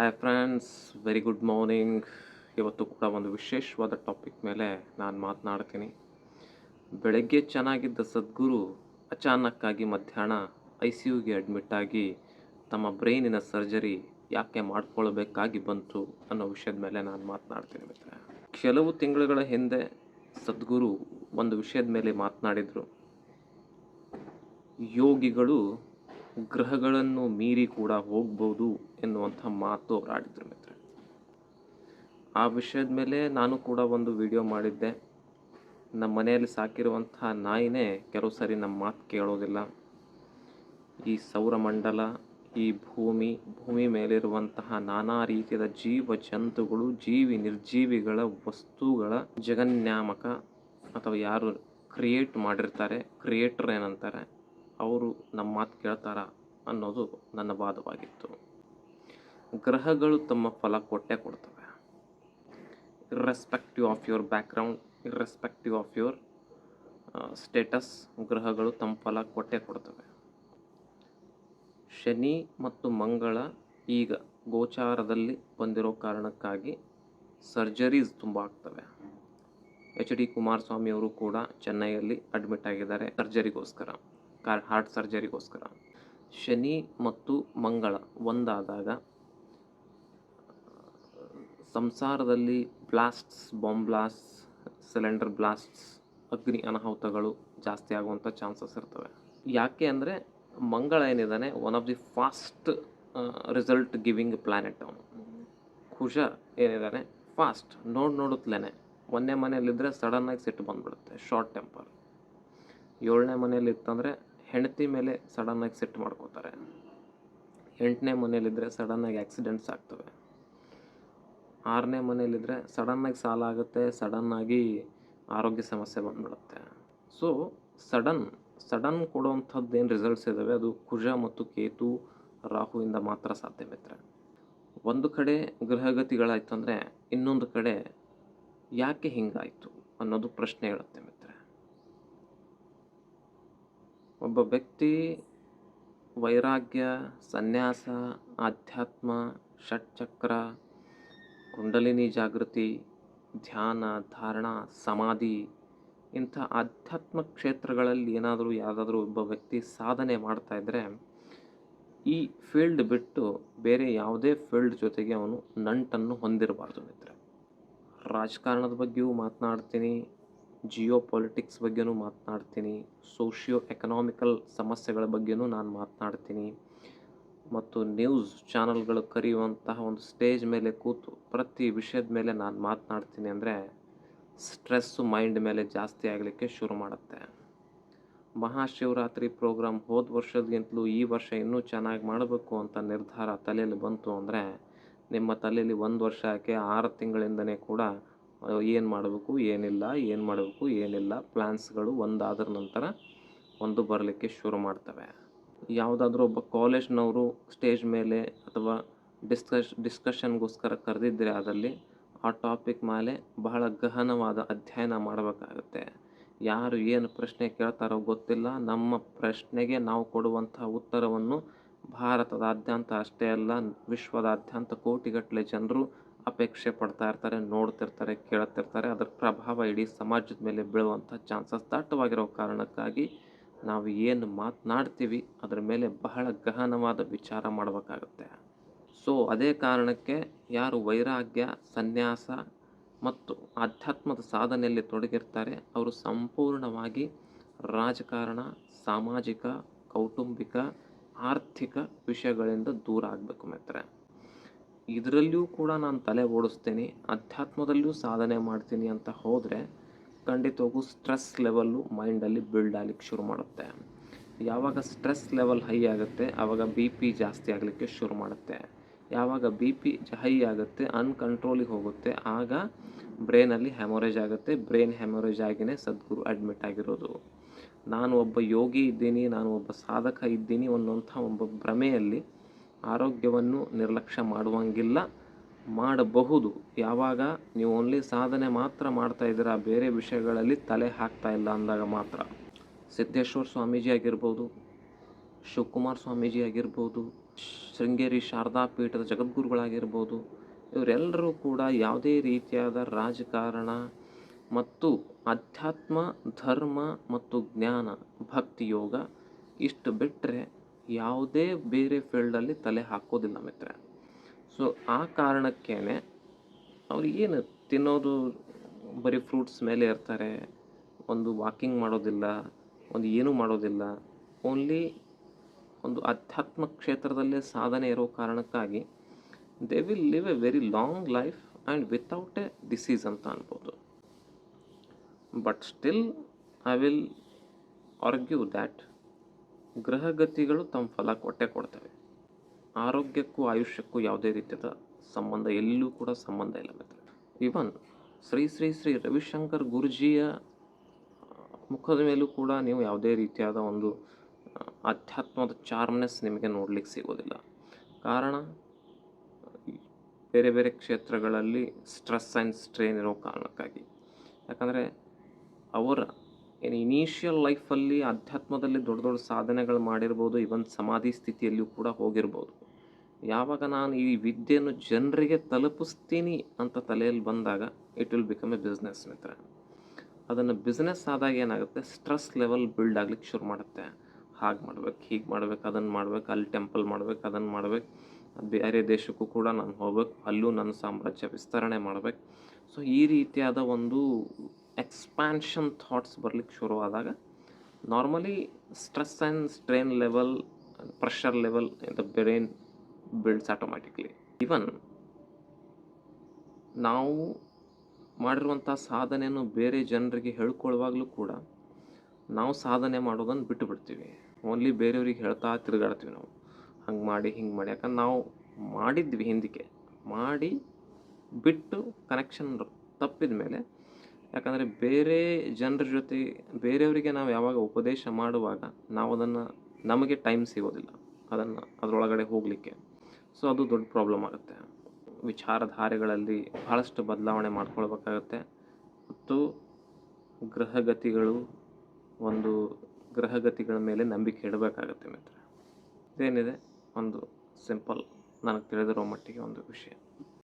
Hi friends very good morning ಇವತ್ತು ಕೂಡ ಒಂದು ವಿಶೇಷವಾದ ಟಾಪಿಕ್ ಮೇಲೆ ನಾನು ಮಾತನಾಡ್ತೀನಿ. ಬೆಳಗ್ಗೆ ಚೆನ್ನಾಗಿದ್ದ ಸದ್ಗುರು ಅಚಾನಕ್ಕಾಗಿ ಮಧ್ಯಾಹ್ನ ಐ ಸಿ ಯುಗೆ ಅಡ್ಮಿಟ್ ಆಗಿ ತಮ್ಮ ಬ್ರೈನಿನ ಸರ್ಜರಿ ಯಾಕೆ ಮಾಡ್ಕೊಳ್ಬೇಕಾಗಿ ಬಂತು ಅನ್ನೋ ವಿಷಯದ ಮೇಲೆ ನಾನು ಮಾತನಾಡ್ತೀನಿ ಮಿತ್ರ ಕೆಲವು ತಿಂಗಳುಗಳ ಹಿಂದೆ ಸದ್ಗುರು ಒಂದು ವಿಷಯದ ಮೇಲೆ ಮಾತನಾಡಿದರು. ಯೋಗಿಗಳು ಗ್ರಹಗಳನ್ನು ಮೀರಿ ಕೂಡ ಹೋಗ್ಬೋದು ಎನ್ನುವಂಥ ಮಾತು ಅವ್ರು ಆಡಿದ್ರು ಮಿತ್ರ ಆ ವಿಷಯದ ಮೇಲೆ ನಾನು ಕೂಡ ಒಂದು ವಿಡಿಯೋ ಮಾಡಿದ್ದೆ. ನಮ್ಮ ಮನೆಯಲ್ಲಿ ಸಾಕಿರುವಂಥ ನಾಯಿನೇ ಕೆಲವು ಸರಿ ನಮ್ಮ ಮಾತು ಕೇಳೋದಿಲ್ಲ. ಈ ಸೌರಮಂಡಲ, ಈ ಭೂಮಿ ಭೂಮಿ ಮೇಲಿರುವಂತಹ ನಾನಾ ರೀತಿಯ ಜೀವ ಜಂತುಗಳು ಜೀವಿ ನಿರ್ಜೀವಿಗಳ ವಸ್ತುಗಳ ಜಗನ್ಯಾಮಕ ಅಥವಾ ಯಾರು ಕ್ರಿಯೇಟ್ ಮಾಡಿರ್ತಾರೆ ಕ್ರಿಯೇಟರ್ ಏನಂತಾರೆ, ಅವರು ನಮ್ಮ ಮಾತು ಕೇಳ್ತಾರ? ಅನ್ನೋದು ನನ್ನ ವಾದವಾಗಿತ್ತು. ಗ್ರಹಗಳು ತಮ್ಮ ಫಲ ಕೊಟ್ಟೆ ಕೊಡ್ತವೆ. Irrespective of your background irrespective of your status ಗ್ರಹಗಳು ತಮ್ಮ ಫಲ ಕೊಟ್ಟೆ ಕೊಡ್ತವೆ. ಶನಿ ಮತ್ತು ಮಂಗಳ ಈಗ ಗೋಚಾರದಲ್ಲಿ ಬಂದಿರೋ ಕಾರಣಕ್ಕಾಗಿ ಸರ್ಜರೀಸ್ ತುಂಬ ಆಗ್ತವೆ. ಎಚ್ ಡಿ ಕುಮಾರಸ್ವಾಮಿ ಅವರು ಕೂಡ ಚೆನ್ನೈಯಲ್ಲಿ ಅಡ್ಮಿಟ್ ಆಗಿದ್ದಾರೆ ಸರ್ಜರಿಗೋಸ್ಕರ ಕಾರ್ ಹಾರ್ಟ್ ಸರ್ಜರಿಗೋಸ್ಕರ ಶನಿ ಮತ್ತು ಮಂಗಳ ಒಂದಾದಾಗ, ಸಂಸಾರದಲ್ಲಿ blasts, bomb blast cylinder blasts, ಅಗ್ನಿ ಅನಾಹುತಗಳು ಜಾಸ್ತಿ ಆಗುವಂಥ ಚಾನ್ಸಸ್ ಇರ್ತವೆ. ಯಾಕೆ ಅಂದರೆ Mangala ಏನಿದ್ದಾನೆ one of the fast result giving planet ಅವನು. ಕುಶ ಏನಿದ್ದಾನೆ ಫಾಸ್ಟ್ ನೋಡಿ ನೋಡುತ್ತಲೇ ಒಂದನೇ ಮನೆಯಲ್ಲಿದ್ದರೆ ಸಡನ್ನಾಗಿ ಸಿಟ್ಟು ಬಂದುಬಿಡುತ್ತೆ ಶಾರ್ಟ್ ಟೆಂಪರ್ ಏಳನೇ ಮನೆಯಲ್ಲಿ ಇತ್ತಂದರೆ ಹೆಂಡತಿ ಮೇಲೆ ಸಡನ್ನಾಗಿ ಸೆಟ್ ಮಾಡ್ಕೋತಾರೆ. ಎಂಟನೇ ಮನೇಲಿದ್ದರೆ ಸಡನ್ನಾಗಿ ಆಕ್ಸಿಡೆಂಟ್ಸ್ ಆಗ್ತವೆ. ಆರನೇ ಮನೇಲಿದ್ದರೆ ಸಡನ್ನಾಗಿ ಸಾಲ ಆಗುತ್ತೆ ಸಡನ್ನಾಗಿ ಆರೋಗ್ಯ ಸಮಸ್ಯೆ ಬಂದ್ಬಿಡುತ್ತೆ. ಸೊ ಸಡನ್ ಸಡನ್ ಕೊಡುವಂಥದ್ದು ಏನು ರಿಸಲ್ಟ್ಸ್ ಇದ್ದಾವೆ ಅದು ಕುಜ ಮತ್ತು ಕೇತು ರಾಹುವಿಂದ ಮಾತ್ರ ಸಾಧ್ಯ ಮಿತ್ರ ಒಂದು ಕಡೆ ಗೃಹಗತಿಗಳಾಯ್ತು ಅಂದರೆ ಇನ್ನೊಂದು ಕಡೆ ಯಾಕೆ ಹಿಂಗಾಯಿತು ಅನ್ನೋದು ಪ್ರಶ್ನೆ ಹೇಳುತ್ತೆ ಮಿತ್ರ ಒಬ್ಬ ವ್ಯಕ್ತಿ ವೈರಾಗ್ಯ, ಸನ್ಯಾಸ, ಆಧ್ಯಾತ್ಮ, ಷಟ್ಚಕ್ರ, ಕುಂಡಲಿನಿ ಜಾಗೃತಿ, ಧ್ಯಾನ, ಧಾರಣ, ಸಮಾಧಿ ಇಂಥ ಆಧ್ಯಾತ್ಮ ಕ್ಷೇತ್ರಗಳಲ್ಲಿ ಏನಾದರೂ ಯಾವುದಾದ್ರೂ ಒಬ್ಬ ವ್ಯಕ್ತಿ ಸಾಧನೆ ಮಾಡ್ತಾ ಇದ್ದರೆ ಈ ಫೀಲ್ಡ್ ಬಿಟ್ಟು ಬೇರೆ ಯಾವುದೇ ಫೀಲ್ಡ್ ಜೊತೆಗೆ ಅವನು ನಂಟನ್ನು ಹೊಂದಿರಬಾರ್ದು ಮಿತ್ರ ರಾಜಕಾರಣದ ಬಗ್ಗೆಯೂ ಮಾತನಾಡ್ತೀನಿ. ಜಿಯೋ ಪೊಲಿಟಿಕ್ಸ್ ಬಗ್ಗೆಯೂ ಮಾತನಾಡ್ತೀನಿ ಸೋಷಿಯೋ ಎಕನಾಮಿಕಲ್ ಸಮಸ್ಯೆಗಳ ಬಗ್ಗೆಯೂ ನಾನು ಮಾತನಾಡ್ತೀನಿ. ಮತ್ತು ನ್ಯೂಸ್ ಚಾನಲ್ಗಳು ಕರೆಯುವಂತಹ ಒಂದು ಸ್ಟೇಜ್ ಮೇಲೆ ಕೂತು ಪ್ರತಿ ವಿಷಯದ ಮೇಲೆ ನಾನು ಮಾತನಾಡ್ತೀನಿ ಅಂದರೆ ಸ್ಟ್ರೆಸ್ಸು ಮೈಂಡ್ ಮೇಲೆ ಜಾಸ್ತಿ ಆಗಲಿಕ್ಕೆ ಶುರು ಮಾಡುತ್ತೆ. ಮಹಾಶಿವರಾತ್ರಿ ಪ್ರೋಗ್ರಾಮ್ ಹೋದ ವರ್ಷದಗಿಂತಲೂ ಈ ವರ್ಷ ಇನ್ನೂ ಚೆನ್ನಾಗಿ ಮಾಡಬೇಕು ಅಂತ ನಿರ್ಧಾರ ತಲೆಯಲ್ಲಿ ಬಂತು ಅಂದರೆ, ನಿಮ್ಮ ತಲೆಯಲ್ಲಿ ಒಂದು ವರ್ಷಕ್ಕೆ ಆರು ತಿಂಗಳಿಂದನೇ ಕೂಡ ಏನು ಮಾಡಬೇಕು, ಏನಿಲ್ಲ, ಏನು ಮಾಡಬೇಕು, ಏನಿಲ್ಲ ಪ್ಲ್ಯಾನ್ಸ್ಗಳು ಒಂದಾದ್ರ ನಂತರ ಒಂದು ಬರಲಿಕ್ಕೆ ಶುರು ಮಾಡ್ತವೆ. ಯಾವುದಾದ್ರೂ ಒಬ್ಬ ಕಾಲೇಜ್ನವರು ಸ್ಟೇಜ್ ಮೇಲೆ ಅಥವಾ ಡಿಸ್ಕಶ್ ಡಿಸ್ಕಷನ್ಗೋಸ್ಕರ ಕರೆದಿದ್ದರೆ ಅದರಲ್ಲಿ ಆ ಟಾಪಿಕ್ ಮೇಲೆ ಬಹಳ ಗಹನವಾದ ಅಧ್ಯಯನ ಮಾಡಬೇಕಾಗುತ್ತೆ. ಯಾರು ಏನು ಪ್ರಶ್ನೆ ಕೇಳ್ತಾರೋ ಗೊತ್ತಿಲ್ಲ, ನಮ್ಮ ಪ್ರಶ್ನೆಗೆ ನಾವು ಕೊಡುವಂತಹ ಉತ್ತರವನ್ನು ಭಾರತದಾದ್ಯಂತ ಅಷ್ಟೇ ಅಲ್ಲ, ವಿಶ್ವದಾದ್ಯಂತ ಕೋಟಿಗಟ್ಟಲೆ ಜನರು ಅಪೇಕ್ಷೆ ಪಡ್ತಾ ಇರ್ತಾರೆ, ನೋಡ್ತಿರ್ತಾರೆ, ಕೇಳ್ತಿರ್ತಾರೆ. ಅದರ ಪ್ರಭಾವ ಇಡೀ ಸಮಾಜದ ಮೇಲೆ ಬೀಳುವಂಥ ಚಾನ್ಸಸ್ ದಟ್ಟವಾಗಿರೋ ಕಾರಣಕ್ಕಾಗಿ ನಾವು ಏನು ಮಾತನಾಡ್ತೀವಿ, ಅದರ ಮೇಲೆ ಬಹಳ ಗಹನವಾದ ವಿಚಾರ ಮಾಡಬೇಕಾಗುತ್ತೆ. ಸೊ, ಅದೇ ಕಾರಣಕ್ಕೆ ಯಾರು ವೈರಾಗ್ಯ, ಸನ್ಯಾಸ ಮತ್ತು ಆಧ್ಯಾತ್ಮದ ಸಾಧನೆಯಲ್ಲಿ ತೊಡಗಿರ್ತಾರೆ, ಅವರು ಸಂಪೂರ್ಣವಾಗಿ ರಾಜಕಾರಣ, ಸಾಮಾಜಿಕ, ಕೌಟುಂಬಿಕ, ಆರ್ಥಿಕ ವಿಷಯಗಳಿಂದ ದೂರ ಆಗಬೇಕು ಮಿತ್ರೆ ಇದರಲ್ಲಿಯೂ ಕೂಡ ನಾನು ತಲೆ ಓಡಿಸ್ತೀನಿ, ಅಧ್ಯಾತ್ಮದಲ್ಲಿಯೂ ಸಾಧನೆ ಮಾಡ್ತೀನಿ ಅಂತ ಹೋದರೆ ಖಂಡಿತವಾಗೂ ಸ್ಟ್ರೆಸ್ ಲೆವೆಲ್ಲು ಮೈಂಡಲ್ಲಿ ಬಿಲ್ಡ್ ಆಗಲಿಕ್ಕೆ ಶುರು ಮಾಡುತ್ತೆ. ಯಾವಾಗ ಸ್ಟ್ರೆಸ್ ಲೆವೆಲ್ ಹೈ ಆಗುತ್ತೆ ಆವಾಗ ಬಿ ಪಿ ಜಾಸ್ತಿ ಆಗಲಿಕ್ಕೆ ಶುರು ಮಾಡುತ್ತೆ. ಯಾವಾಗ ಬಿ ಪಿ ಹೈ ಆಗುತ್ತೆ ಅನ್ಕಂಟ್ರೋಲಿಗೆ ಹೋಗುತ್ತೆ, ಆಗ ಬ್ರೈನಲ್ಲಿ ಹ್ಯಾಮೊರೇಜ್ ಆಗುತ್ತೆ ಬ್ರೈನ್ ಹ್ಯಾಮೊರೇಜ್ ಆಗಿನೇ ಸದ್ಗುರು ಅಡ್ಮಿಟ್ ಆಗಿರೋದು. ನಾನು ಒಬ್ಬ ಯೋಗಿ ಇದ್ದೀನಿ, ನಾನು ಒಬ್ಬ ಸಾಧಕ ಇದ್ದೀನಿ ಅನ್ನುವಂಥ ಒಬ್ಬ ಭ್ರಮೆಯಲ್ಲಿ ಆರೋಗ್ಯವನ್ನು ನಿರ್ಲಕ್ಷ್ಯ ಮಾಡುವಂಗಿಲ್ಲ, ಮಾಡಬಹುದು. ಯಾವಾಗ ನೀವು ಓನ್ಲಿ ಸಾಧನೆ ಮಾತ್ರ ಮಾಡ್ತಾ ಇದ್ದೀರಾ, ಬೇರೆ ವಿಷಯಗಳಲ್ಲಿ ತಲೆ ಹಾಕ್ತಾ ಇಲ್ಲ ಅಂದಾಗ ಮಾತ್ರ. ಸಿದ್ದೇಶ್ವರ ಸ್ವಾಮೀಜಿ ಆಗಿರ್ಬೋದು ಶಿವಕುಮಾರ್ ಸ್ವಾಮೀಜಿ ಆಗಿರ್ಬೋದು ಶೃಂಗೇರಿ ಶಾರದಾ ಪೀಠದ ಜಗದ್ಗುರುಗಳಾಗಿರ್ಬೋದು, ಇವರೆಲ್ಲರೂ ಕೂಡ ಯಾವುದೇ ರೀತಿಯಾದ ರಾಜಕಾರಣ ಮತ್ತು ಅಧ್ಯಾತ್ಮ, ಧರ್ಮ ಮತ್ತು ಜ್ಞಾನ, ಭಕ್ತಿ ಯೋಗ ಇಷ್ಟು ಬಿಟ್ಟರೆ ಯಾವುದೇ ಬೇರೆ ಫೀಲ್ಡಲ್ಲಿ ತಲೆ ಹಾಕೋದಿಲ್ಲ ಮಿತ್ರ ಸೊ ಆ ಕಾರಣಕ್ಕೇ ಅವ್ರು ಏನು ತಿನ್ನೋದು, ಬರೀ ಫ್ರೂಟ್ಸ್ ಮೇಲೆ ಇರ್ತಾರೆ, ಒಂದು ವಾಕಿಂಗ್ ಮಾಡೋದಿಲ್ಲ, ಒಂದು ಏನೂ ಮಾಡೋದಿಲ್ಲ, ಓನ್ಲಿ ಒಂದು ಅಧ್ಯಾತ್ಮ ಕ್ಷೇತ್ರದಲ್ಲೇ ಸಾಧನೆ ಇರೋ ಕಾರಣಕ್ಕಾಗಿ they will live a very long life and without a disease ಅಂತ ಅನ್ಬೋದು. But still, I will argue that ಗ್ರಹಗತಿಗಳು ತಮ್ಮ ಫಲ ಕೊಟ್ಟೆ ಕೊಡ್ತವೆ. ಆರೋಗ್ಯಕ್ಕೂ ಆಯುಷ್ಯಕ್ಕೂ ಯಾವುದೇ ರೀತಿಯಾದ ಸಂಬಂಧ, ಎಲ್ಲೂ ಕೂಡ ಸಂಬಂಧ ಇಲ್ಲ ಮಿತ್ರ. ಇವನ್ ಶ್ರೀ ಶ್ರೀ ಶ್ರೀ ರವಿಶಂಕರ್ ಗುರುಜಿಯ ಮುಖದ ಮೇಲೂ ಕೂಡ ನೀವು ಯಾವುದೇ ರೀತಿಯಾದ ಒಂದು ಅಧ್ಯಾತ್ಮದ ಚಾರ್ಮ್ನೆಸ್ ನಿಮಗೆ ನೋಡಲಿಕ್ಕೆ ಸಿಗೋದಿಲ್ಲ. ಕಾರಣ, ಬೇರೆ ಬೇರೆ ಕ್ಷೇತ್ರಗಳಲ್ಲಿ ಸ್ಟ್ರೆಸ್ ಆ್ಯಂಡ್ ಸ್ಟ್ರೇನ್ ಇರೋ ಕಾರಣಕ್ಕಾಗಿ. ಯಾಕಂದರೆ ಅವರ ಏನು ಇನಿಷಿಯಲ್ ಲೈಫಲ್ಲಿ ಅಧ್ಯಾತ್ಮದಲ್ಲಿ ದೊಡ್ಡ ದೊಡ್ಡ ಸಾಧನೆಗಳು ಮಾಡಿರ್ಬೋದು ಇವನ್ ಸಮಾಧಿ ಸ್ಥಿತಿಯಲ್ಲಿಯೂ ಕೂಡ ಹೋಗಿರ್ಬೋದು. ಯಾವಾಗ ನಾನು ಈ ವಿದ್ಯೆಯನ್ನು ಜನರಿಗೆ ತಲುಪಿಸ್ತೀನಿ ಅಂತ ತಲೆಯಲ್ಲಿ ಬಂದಾಗ it will become a business ಮಿತ್ರ ಅದನ್ನು ಬಿಸ್ನೆಸ್ ಆದಾಗ ಏನಾಗುತ್ತೆ? ಸ್ಟ್ರೆಸ್ ಲೆವೆಲ್ ಬಿಲ್ಡ್ ಆಗ್ಲಿಕ್ಕೆ ಶುರು ಮಾಡುತ್ತೆ. ಹಾಗೆ ಮಾಡ್ಬೇಕು, ಹೀಗೆ ಮಾಡ್ಬೇಕು ಅದನ್ನು ಮಾಡ್ಬೇಕು, ಅಲ್ಲಿ ಟೆಂಪಲ್ ಮಾಡ್ಬೇಕು ಅದನ್ನು ಮಾಡ್ಬೇಕು. ಬೇರೆ ದೇಶಕ್ಕೂ ಕೂಡ ನಾನು ಹೋಗ್ಬೇಕು, ಅಲ್ಲೂ ನನ್ನ ಸಾಮ್ರಾಜ್ಯ ವಿಸ್ತರಣೆ ಮಾಡ್ಬೇಕು. ಸೊ ಈ ರೀತಿಯಾದ ಒಂದು ಎಕ್ಸ್ಪ್ಯಾನ್ಷನ್ ಥಾಟ್ಸ್ ಬರಲಿಕ್ಕೆ ಶುರುವಾದಾಗ normally stress and strain level pressure level in the brain builds automatically even ನಾವು ಮಾಡಿರುವಂಥ ಸಾಧನೆಯನ್ನು ಬೇರೆ ಜನರಿಗೆ ಹೇಳ್ಕೊಳ್ಳುವಾಗಲೂ ಕೂಡ ನಾವು ಸಾಧನೆ ಮಾಡೋದನ್ನು ಬಿಟ್ಟು ಬಿಡ್ತೀವಿ. ಓನ್ಲಿ ಬೇರೆಯವ್ರಿಗೆ ಹೇಳ್ತಾ ತಿರುಗಾಡ್ತೀವಿ ನಾವು. ಹಂಗೆ ಮಾಡಿ, ಹಿಂಗೆ ಮಾಡಿ. ಯಾಕಂದ್ರೆ ನಾವು ಮಾಡಿದ್ವಿ ಹಿಂದಕ್ಕೆ ಮಾಡಿ ಬಿಟ್ಟು ಕನೆಕ್ಷನ್ ತಪ್ಪಿದ ಮೇಲೆ ಯಾಕಂದರೆ ಬೇರೆ ಜನರ ಜೊತೆ, ಬೇರೆಯವರಿಗೆ ನಾವು ಯಾವಾಗ ಉಪದೇಶ ಮಾಡುವಾಗ ನಾವು ಅದನ್ನು ನಮಗೆ ಟೈಮ್ ಸಿಗೋದಿಲ್ಲ. ಅದನ್ನು ಅದರೊಳಗಡೆ ಹೋಗಲಿಕ್ಕೆ. ಸೊ ಅದು ದೊಡ್ಡ ಪ್ರಾಬ್ಲಮ್ ಆಗುತ್ತೆ. ವಿಚಾರಧಾರೆಗಳಲ್ಲಿ ಭಾಳಷ್ಟು ಬದಲಾವಣೆ ಮಾಡ್ಕೊಳ್ಬೇಕಾಗತ್ತೆ. ಮತ್ತು ಗ್ರಹಗತಿಗಳು ಒಂದು ಗ್ರಹಗತಿಗಳ ಮೇಲೆ ನಂಬಿಕೆ ಇಡಬೇಕಾಗತ್ತೆ ಮಿತ್ರ ಇದೇನಿದೆ? ಒಂದು ಸಿಂಪಲ್ ನನಗೆ ತಿಳಿದಿರೋ ಮಟ್ಟಿಗೆ ಒಂದು ವಿಷಯ.